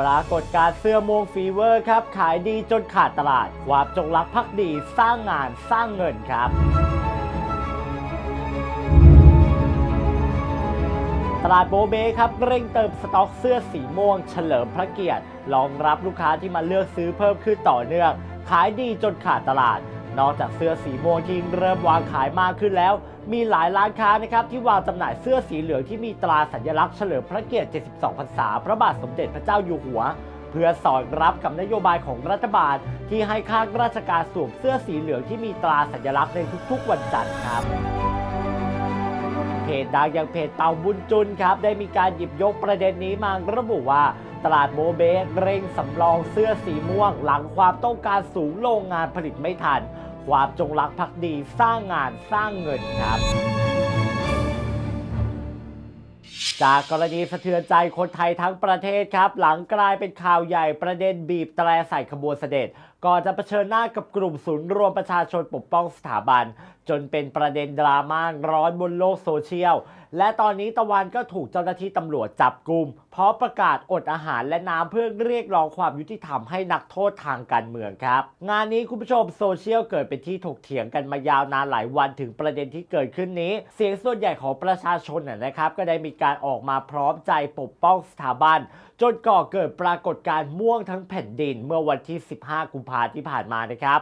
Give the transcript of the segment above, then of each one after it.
ปรากฏการ์เสื้อม่วงฟีเวอร์ครับ ขายดีจนขาดตลาด ความจงรักภักดีสร้างงานสร้างเงินครับตลาดโบเบครับเร่งเติมสต็อกเสื้อสีม่วง เฉลิมพระเกียรติรองรับลูกค้าที่มาเลือกซื้อเพิ่มขึ้นต่อเนื่อง ขายดีจนขาดตลาด นอกจากเสื้อสีม่วงที่เริ่มวางขายมากขึ้นแล้ว มีหลายร้านค้านะครับที่วางจำหน่ายเสื้อสีเหลืองที่มีตราสัญลักษณ์เฉลิมพระเกียรติ 72 พรรษา พระบาทสมเด็จพระเจ้าอยู่หัว เพื่อสอดรับกับนโยบายของรัฐบาล ที่ให้ข้าราชการสวมเสื้อสีเหลืองที่มีตราสัญลักษณ์ในทุกๆ วันจันทร์ครับเพจดังอย่างเพจเตาบุญจุนครับได้มีการหยิบยกประเด็นนี้มาระบุว่าตลาดโมเบสเร่งสำรองเสื้อสีม่วง หลังความต้องการสูงโรงงานผลิตไม่ทัน ความจงรักภักดีสร้างงานสร้างเงินครับ จากกรณีสะเทือนใจคนไทยทั้งประเทศครับ หลังกลายเป็นข่าวใหญ่ประเด็นบีบแตรใส่ขบวนเสด็จ ก่อนจะเผชิญหน้ากับกลุ่มศูนย์รวมประชาชนปกป้องสถาบัน จนเป็นประเด็นดราม่าร้อนบนโลกโซเชียล และตอนนี้ตะวันก็ถูกเจ้าหน้าที่ตำรวจจับกลุ่มเพราะประกาศอดอาหารและน้ำเพื่อเรียกร้องความยุติธรรมให้นักโทษทางการเมืองครับ งานนี้คุณผู้ชมโซเชียลเกิดเป็นที่ถกเถียงกันมายาวนานหลายวันถึงประเด็นที่เกิดขึ้นนี้ เสียงส่วนใหญ่ของประชาชนนะครับ ก็ได้มีการออกมาพร้อมใจปกป้องสถาบัน จนก่อเกิดปรากฏการณ์ม่วงทั้งแผ่นดินเมื่อวันที่ 15 กุมภาพันธ์ที่ผ่านมานะครับ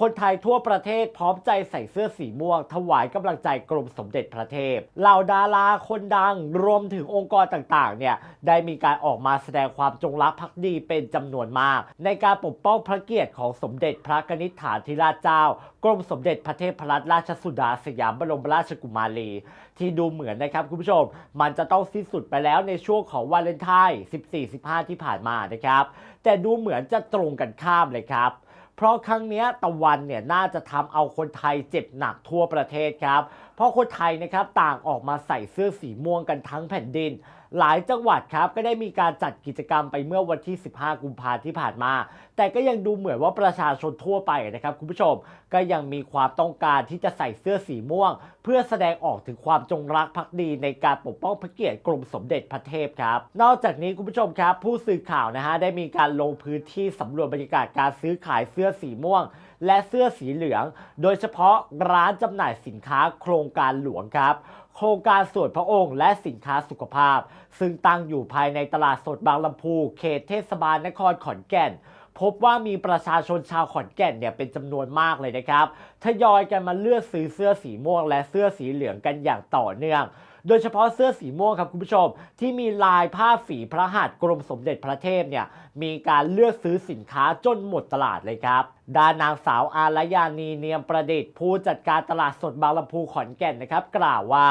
คนไทยทั่วประเทศพร้อมใจใส่เสื้อสีม่วง ถวายกำลังใจกรมสมเด็จพระเทพเหล่าดาราคนดังรวมถึงองค์กรต่างๆเนี่ยได้มีการออกมาแสดงความจงรักภักดีเป็นจำนวนมาก ในการปกป้องพระเกียรติของสมเด็จพระกนิษฐาธิราชเจ้ากรมสมเด็จพระเทพรัตนราชสุดาสยามบรมราชกุมารี ที่ดูเหมือนนะครับคุณผู้ชม มันจะต้องสิ้นสุดไปแล้วในช่วงของวาเลนไทน์14-15 ที่ผ่านมานะครับ แต่ดูเหมือนจะตรงกันข้ามเลยครับ เพราะครั้งนี้ตะวันเนี่ยน่าจะทำเอาคนไทยเจ็บหนักทั่วประเทศครับเพราะคนไทยนะครับต่างออกมาใส่เสื้อสีม่วงกันทั้งแผ่นดิน หลายจังหวัดครับก็ได้มีการจัดกิจกรรมไปเมื่อวันที่ 15 กุมภาพันธ์ที่ผ่านมา แต่ก็ยังดูเหมือนว่าประชาชนทั่วไปนะครับคุณผู้ชม ก็ยังมีความต้องการที่จะใส่เสื้อสีม่วง เพื่อแสดงออกถึงความจงรักภักดีในการปกป้องพระเกียรติกรมสมเด็จพระเทพครับ นอกจากนี้คุณผู้ชมครับผู้สื่อข่าวนะฮะได้มีการลงพื้นที่สำรวจบรรยากาศการซื้อขายเสื้อสีม่วง และเสื้อสีเหลือง โดยเฉพาะร้านจำหน่ายสินค้าโครงงการหลวงครับ โครงการส่วนพระองค์และสินค้าสุขภาพ ซึ่งตั้งอยู่ภายในตลาดสดบางลำพู เขตเทศบาลนครขอนแก่น พบว่ามีประชาชนชาวขอนแก่นเนี่ยเป็นจำนวนมากเลยนะครับ ทยอยกันมาเลือกซื้อเสื้อสีม่วงและเสื้อสีเหลืองกันอย่างต่อเนื่อง โดยเฉพาะเสื้อสีม่วงครับคุณผู้ชม ที่มีลายผ้าฝีพระหัตถ์กรมสมเด็จพระเทพเนี่ยมีการเลือกซื้อสินค้าจนหมดตลาดเลยครับด้านนางสาวอารยานีเนียมประดิษฐ์ผู้จัดการตลาดสดบางลำพูขอนแก่นนะครับ กล่าวว่า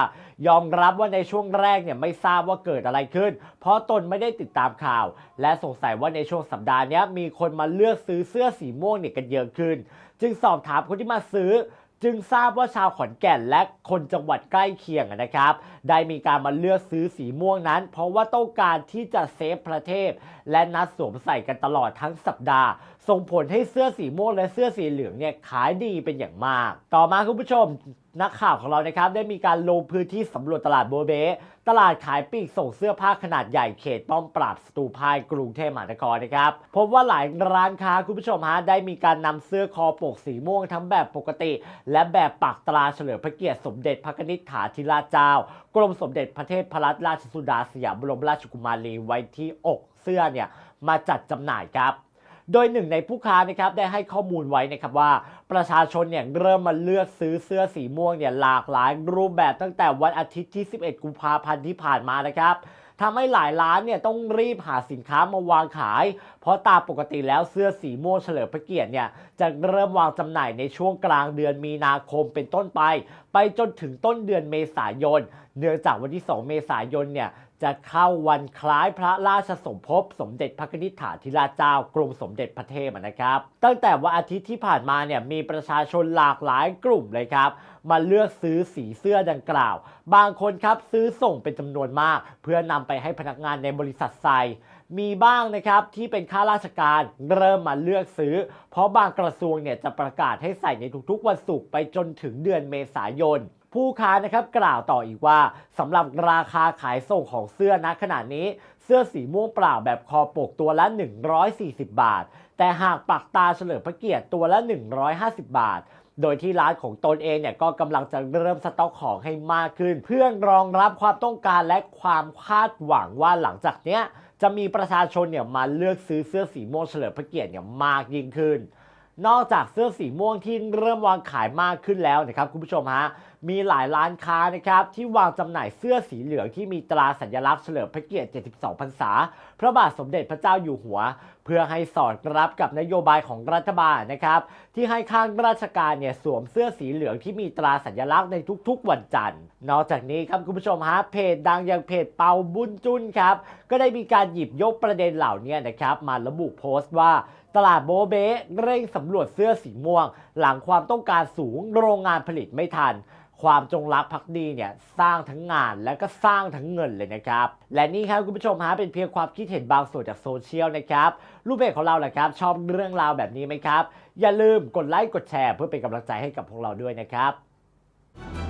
ยอมรับว่าในช่วงแรกเนี่ยไม่ทราบว่าเกิดอะไรขึ้น เพราะตนไม่ได้ติดตามข่าว และสงสัยว่าในช่วงสัปดาห์นี้มีคนมาเลือกซื้อเสื้อสีม่วงเนี่ยกันเยอะขึ้น จึงสอบถามคนที่มาซื้อ จึงทราบว่าชาวขอนแก่นและคนจังหวัดใกล้เคียงนะครับ ได้มีการมาเลือกซื้อสีม่วงนั้น เพราะว่าต้องการที่จะเซฟประเทศ และนัดสวมใส่กันตลอดทั้งสัปดาห์ ส่งผลให้เสื้อสีม่วงและเสื้อสีเหลืองเนี่ยขายดีเป็นอย่างมาก ต่อมาคุณผู้ชม นักข่าวของเรานะครับได้มีการลงพื้นที่สำรวจตลาดโบเบตลาดขายปลีกส่งเสื้อผ้าขนาดใหญ่เขตป้อมปราบสตูพายกรุงเทพมหานครนะครับพบว่าหลายร้านค้าคุณผู้ชมฮะได้มีการนำเสื้อคอปกสีม่วงทั้งแบบปกติ และแบบปักตราเฉลิมพระเกียรติสมเด็จพระนิษฐาธิราชเจ้า กรมสมเด็จพระเทพรัตนราชสุดาสยามบรมราชกุมารีไว้ที่อกเสื้อเนี่ยมาจัดจำหน่ายครับ โดยหนึ่งในผู้ค้านะครับได้ให้ข้อมูลไว้นะครับว่า ประชาชนเนี่ยเริ่มมาเลือกซื้อเสื้อสีม่วงเนี่ยหลากหลายรูปแบบตั้งแต่วันอาทิตย์ที่ 11 กุมภาพันธ์ที่ผ่านมานะครับทำให้หลายร้านเนี่ยต้องรีบหาสินค้ามาวางขาย เพราะตามปกติแล้วเสื้อสีม่วงเฉลิมพระเกียรติเนี่ยจะเริ่มวางจำหน่ายในช่วงกลางเดือนมีนาคมเป็นต้นไป ไปจนถึงต้นเดือนเมษายน เนื่องจากวันที่ 2 เมษายนเนี่ย จะเข้าวันคล้ายพระราชสมภพสมเด็จพระนิษฐาธิราชเจ้ากรมสมเด็จพระเทพนะครับ ตั้งแต่วันอาทิตย์ที่ผ่านมาเนี่ยมีประชาชนหลากหลายกลุ่มเลยครับ มาเลือกซื้อสีเสื้อดังกล่าว บางคนครับซื้อส่งเป็นจำนวนมาก เพื่อนำไปให้พนักงานในบริษัทใส่มีบ้างนะครับที่เป็นข้าราชการเริ่มมาเลือกซื้อ เพราะบางกระทรวงเนี่ยจะประกาศให้ใส่ในทุกๆวันศุกร์ไปจนถึงเดือนเมษายน ผู้ค้านะครับกล่าวต่ออีกว่าสำหรับราคาขายส่งของเสื้อณขณะนี้ เสื้อสีม่วงเปล่าแบบคอปกตัวละ 140 บาท แต่หากปักตาเฉลิมพระเกียรติตัวละ 150 บาทโดยที่ร้านของตนเองเนี่ยก็กำลังจะเริ่มสต็อกของให้มากขึ้น เพื่อรองรับความต้องการและความคาดหวังว่าหลังจากเนี้ยจะมีประชาชนเนี่ยมาเลือกซื้อเสื้อสีม่วงเฉลิมพระเกียรติเนี่ยมากยิ่งขึ้น นอกจากเสื้อสีม่วงที่เริ่มวางขายมากขึ้นแล้วนะครับคุณผู้ชมฮะมีหลายร้านค้านะครับที่วางจำหน่ายเสื้อสีเหลืองที่มีตราสัญลักษณ์เฉลิมพระเกียรติ 72 พรรษา พระบาทสมเด็จพระเจ้าอยู่หัว เพื่อให้สอดรับกับนโยบายของรัฐบาลนะครับที่ให้ข้างราชการเนี่ยสวมเสื้อสีเหลืองที่มีตราสัญลักษณ์ในทุกๆวันจันทร์ นอกจากนี้ครับคุณผู้ชมฮะเพจดังอย่างเพจเปาบุญจุนครับก็ได้มีการหยิบยกประเด็นเหล่านี้นะครับมาระบุโพสต์ว่า ตลาดโบเบ้เร่งสำรวจเสื้อสีม่วง หลังความต้องการสูงโรงงานผลิตไม่ทัน ความจงรักภักดีเนี่ยสร้างทั้งงานและก็สร้างทั้งเงินเลยนะครับ และนี่ครับคุณผู้ชมฮะเป็นเพียงความคิดเห็นบางส่วนจากโซเชียลนะครับ รูปเพจของเราแหละครับ ชอบเรื่องราวแบบนี้ไหมครับ อย่าลืมกดไลค์กดแชร์เพื่อเป็นกำลังใจให้กับพวกเราด้วยนะครับ